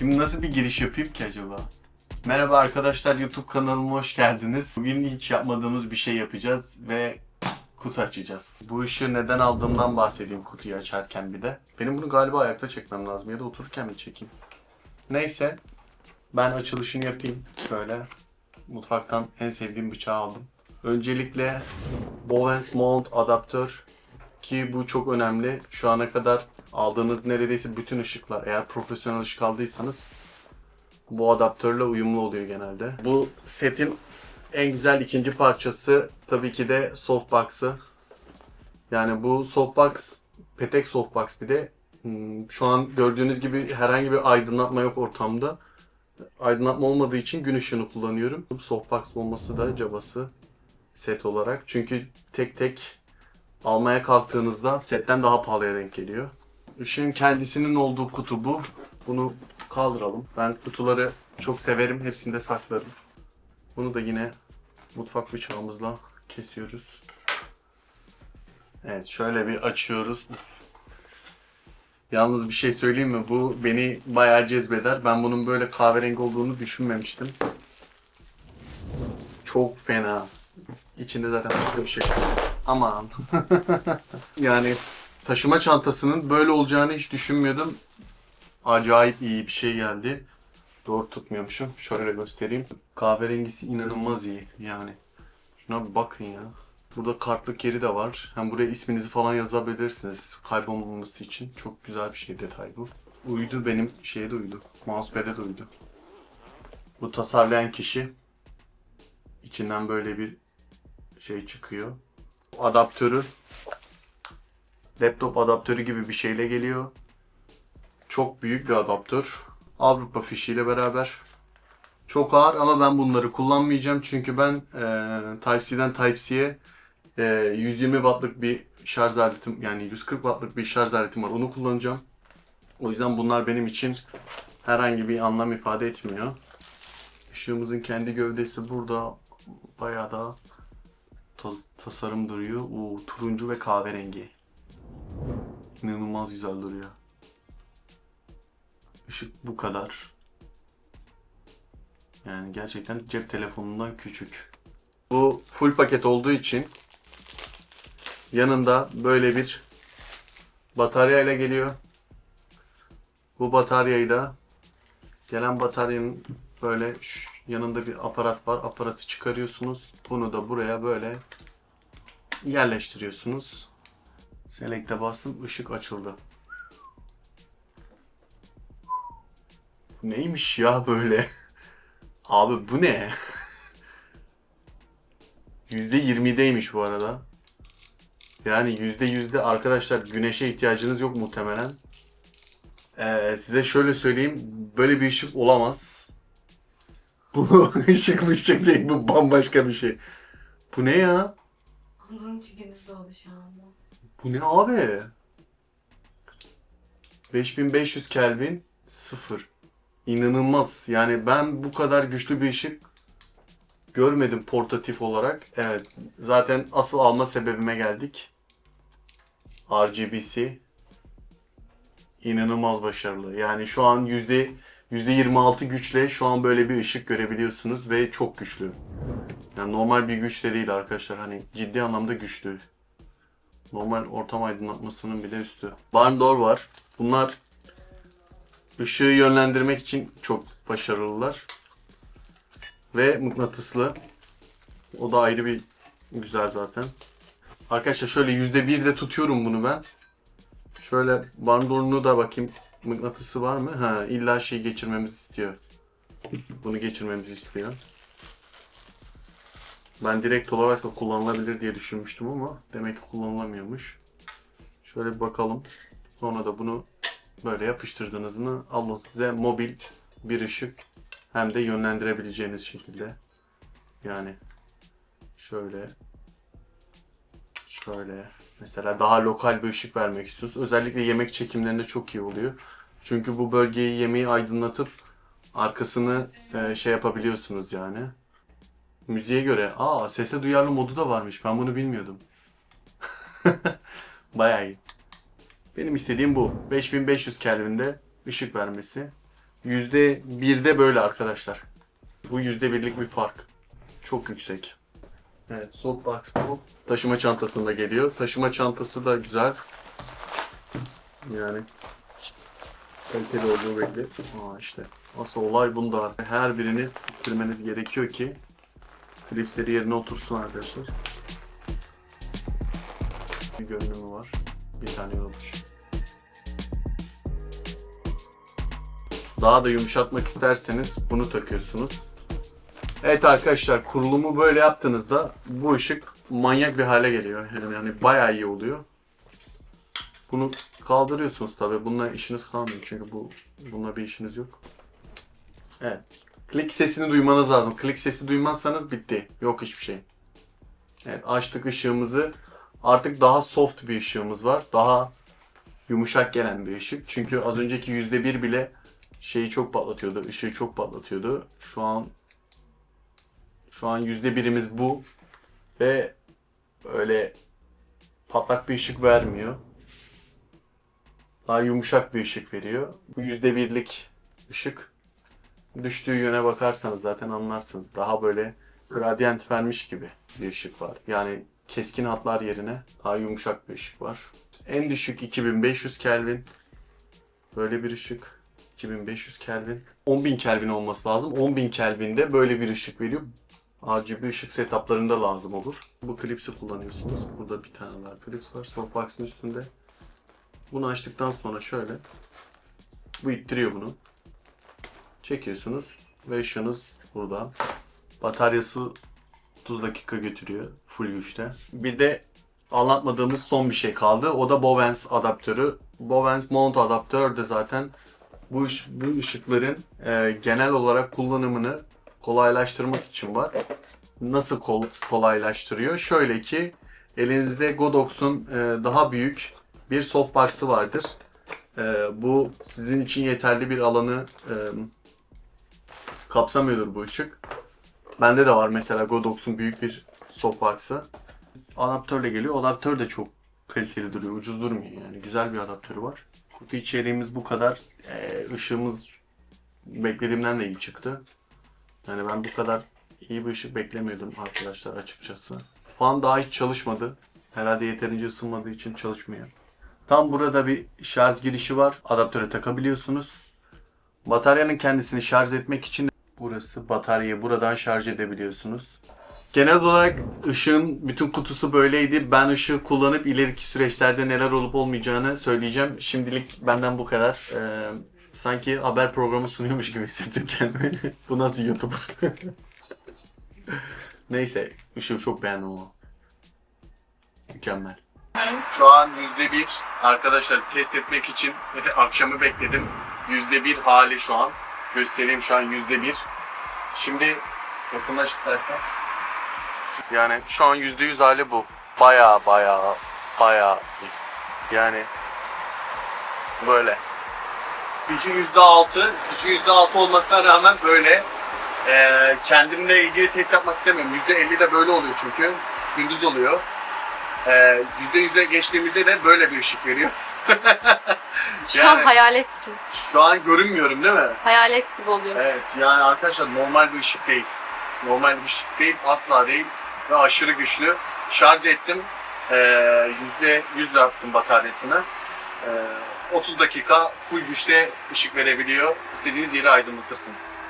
Şimdi nasıl bir giriş yapayım ki acaba? Merhaba arkadaşlar YouTube kanalıma hoş geldiniz. Bugün hiç yapmadığımız bir şey yapacağız ve kutu açacağız. Bu ışığı neden aldığımdan bahsedeyim kutuyu açarken bir de. Benim bunu galiba ayakta çekmem lazım ya da otururken mi çekeyim? Neyse ben açılışını yapayım. Şöyle mutfaktan en sevdiğim bıçağı aldım. Öncelikle Bowens Mount adaptör ki bu çok önemli. Şu ana kadar aldığınız neredeyse bütün ışıklar eğer profesyonel ışık aldıysanız bu adaptörle uyumlu oluyor genelde. Bu setin en güzel ikinci parçası tabii ki de softbox'ı. Yani bu softbox, petek softbox bir de hmm, şu an gördüğünüz gibi herhangi bir aydınlatma yok ortamda. Aydınlatma olmadığı için gün ışığını kullanıyorum. Softbox olması da cabası set olarak. Çünkü tek tek almaya kalktığınızda setten daha pahalıya denk geliyor. Işığın kendisinin olduğu kutu bu. Bunu kaldıralım. Ben kutuları çok severim. Hepsini de saklarım. Bunu da yine mutfak bıçağımızla kesiyoruz. Evet şöyle bir açıyoruz. Yalnız bir şey söyleyeyim mi? Bu beni bayağı cezbeder. Ben bunun böyle kahverengi olduğunu düşünmemiştim. Çok fena. İçinde zaten başka bir şey. Aman. yani taşıma çantasının böyle olacağını hiç düşünmüyordum. Acayip iyi bir şey geldi. Doğru tutmuyormuşum. Şöyle göstereyim. Kahverengisi inanılmaz iyi yani. Şuna bir bakın ya. Burada kartlık yeri de var. Hem buraya isminizi falan yazabilirsiniz kaybolmaması için. Çok güzel bir şey detay bu. Uydu benim şeye de uydu. Mousepad'e de uydu. Bu tasarlayan kişi içinden böyle bir şey çıkıyor. Adaptörü laptop adaptörü gibi bir şeyle geliyor. Çok büyük bir adaptör. Avrupa fişiyle beraber. Çok ağır ama ben bunları kullanmayacağım çünkü ben e, Type-C'den Type-C'ye e, 120 wattlık bir şarj aletim yani 140 wattlık bir şarj aletim var onu kullanacağım. O yüzden bunlar benim için herhangi bir anlam ifade etmiyor. Işığımızın kendi gövdesi burada bayağı da tas- tasarım duruyor. Oo, turuncu ve kahverengi. İnanılmaz güzel duruyor. Işık bu kadar. Yani gerçekten cep telefonundan küçük. Bu full paket olduğu için yanında böyle bir batarya ile geliyor. Bu bataryayı da gelen bataryanın böyle yanında bir aparat var. Aparatı çıkarıyorsunuz. Bunu da buraya böyle yerleştiriyorsunuz. Select'e bastım. ışık açıldı. Neymiş ya böyle? Abi bu ne? %20'deymiş bu arada. Yani %100'de arkadaşlar güneşe ihtiyacınız yok muhtemelen. Ee, size şöyle söyleyeyim. Böyle bir ışık olamaz. Bu ışık mı ışık değil. Bu bambaşka bir şey. Bu ne ya? Ağzının içi gündüz oldu şu anda. Bu ne abi? 5500 Kelvin 0. İnanılmaz. Yani ben bu kadar güçlü bir ışık görmedim portatif olarak. Evet. Zaten asıl alma sebebime geldik. RGB'si inanılmaz başarılı. Yani şu an yüzde %26 güçle şu an böyle bir ışık görebiliyorsunuz ve çok güçlü. Yani normal bir güç de değil arkadaşlar. Hani ciddi anlamda güçlü. Normal ortam aydınlatmasının bile üstü. Barn door var. Bunlar ışığı yönlendirmek için çok başarılılar. Ve mıknatıslı. O da ayrı bir güzel zaten. Arkadaşlar şöyle %1 de tutuyorum bunu ben. Şöyle barn door'unu da bakayım mıknatısı var mı? Ha illa şey geçirmemizi istiyor. Bunu geçirmemizi istiyor. Ben direkt olarak da kullanılabilir diye düşünmüştüm ama demek ki kullanılamıyormuş. Şöyle bir bakalım. Sonra da bunu böyle yapıştırdınız mı Allah size mobil bir ışık hem de yönlendirebileceğiniz şekilde. Yani şöyle şöyle mesela daha lokal bir ışık vermek istiyorsunuz. Özellikle yemek çekimlerinde çok iyi oluyor. Çünkü bu bölgeyi yemeği aydınlatıp arkasını e, şey yapabiliyorsunuz yani. Müziğe göre. Aa sese duyarlı modu da varmış. Ben bunu bilmiyordum. Bayağı iyi. Benim istediğim bu. 5500 Kelvin'de ışık vermesi. Yüzde birde böyle arkadaşlar. Bu yüzde birlik bir fark. Çok yüksek. Evet, softbox bu. Taşıma çantasında geliyor. Taşıma çantası da güzel. Yani kaliteli olduğu belli. Aa işte. Asıl olay bunda. Her birini bitirmeniz gerekiyor ki klipsleri yerine otursun arkadaşlar. Bir görünümü var. Bir tane yorulmuş. Daha da yumuşatmak isterseniz bunu takıyorsunuz. Evet arkadaşlar kurulumu böyle yaptığınızda bu ışık manyak bir hale geliyor. Yani, yani bayağı iyi oluyor. Bunu kaldırıyorsunuz tabi. Bununla işiniz kalmıyor çünkü bu bununla bir işiniz yok. Evet. Klik sesini duymanız lazım. Klik sesi duymazsanız bitti. Yok hiçbir şey. Evet açtık ışığımızı. Artık daha soft bir ışığımız var. Daha yumuşak gelen bir ışık. Çünkü az önceki %1 bile şeyi çok patlatıyordu. ışığı çok patlatıyordu. Şu an şu an yüzde birimiz bu ve öyle patlak bir ışık vermiyor. Daha yumuşak bir ışık veriyor. Bu yüzde birlik ışık düştüğü yöne bakarsanız zaten anlarsınız. Daha böyle gradient vermiş gibi bir ışık var. Yani keskin hatlar yerine daha yumuşak bir ışık var. En düşük 2500 Kelvin. Böyle bir ışık. 2500 Kelvin. 10.000 Kelvin olması lazım. 10.000 Kelvin'de böyle bir ışık veriyor. RGB ışık setuplarında lazım olur. Bu klipsi kullanıyorsunuz. Burada bir tane daha klips var. Softbox'ın üstünde. Bunu açtıktan sonra şöyle. Bu ittiriyor bunu. Çekiyorsunuz ve ışığınız burada. Bataryası 30 dakika götürüyor full güçte. Bir de anlatmadığımız son bir şey kaldı. O da Bowens adaptörü. Bowens mount adaptör de zaten bu, bu ışıkların e, genel olarak kullanımını kolaylaştırmak için var. Nasıl kol- kolaylaştırıyor? Şöyle ki elinizde Godox'un e, daha büyük bir softbox'ı vardır. E, bu sizin için yeterli bir alanı e, kapsamıyordur bu ışık. Bende de var mesela Godox'un büyük bir softbox'ı. Adaptörle geliyor. Adaptör de çok kaliteli duruyor. Ucuz durmuyor yani. Güzel bir adaptörü var. Kutu içeriğimiz bu kadar. Ee, ışığımız beklediğimden de iyi çıktı. Yani ben bu kadar iyi bir ışık beklemiyordum arkadaşlar açıkçası. Fan daha hiç çalışmadı. Herhalde yeterince ısınmadığı için çalışmıyor. Tam burada bir şarj girişi var. Adaptöre takabiliyorsunuz. Bataryanın kendisini şarj etmek için burası bataryayı buradan şarj edebiliyorsunuz. Genel olarak ışığın bütün kutusu böyleydi. Ben ışığı kullanıp ileriki süreçlerde neler olup olmayacağını söyleyeceğim. Şimdilik benden bu kadar. Ee, sanki haber programı sunuyormuş gibi hissettim kendimi. bu nasıl YouTuber? Neyse, ışığı çok beğendim ama. Mükemmel. Şu an yüzde bir arkadaşlar test etmek için akşamı bekledim. Yüzde bir hali şu an. Göstereyim şu an yüzde bir. Şimdi yakınlaş istersen. Yani şu an yüzde yüz hali bu. Baya baya baya. Yani böyle. Gücü yüzde altı, gücü yüzde altı olmasına rağmen böyle. Ee, kendimle ilgili test yapmak istemiyorum. Yüzde elli de böyle oluyor çünkü. Gündüz oluyor. Ee, Yüzde yüze geçtiğimizde de böyle bir ışık veriyor. Şu Yani- an hayaletsin. Şu an görünmüyorum değil mi? Hayalet gibi oluyor. Evet yani arkadaşlar normal bir ışık değil. Normal bir ışık değil asla değil ve aşırı güçlü. Şarj ettim. Ee, Yüzde yüz yaptım bataryasını. Ee, 30 dakika full güçte ışık verebiliyor. İstediğiniz yeri aydınlatırsınız.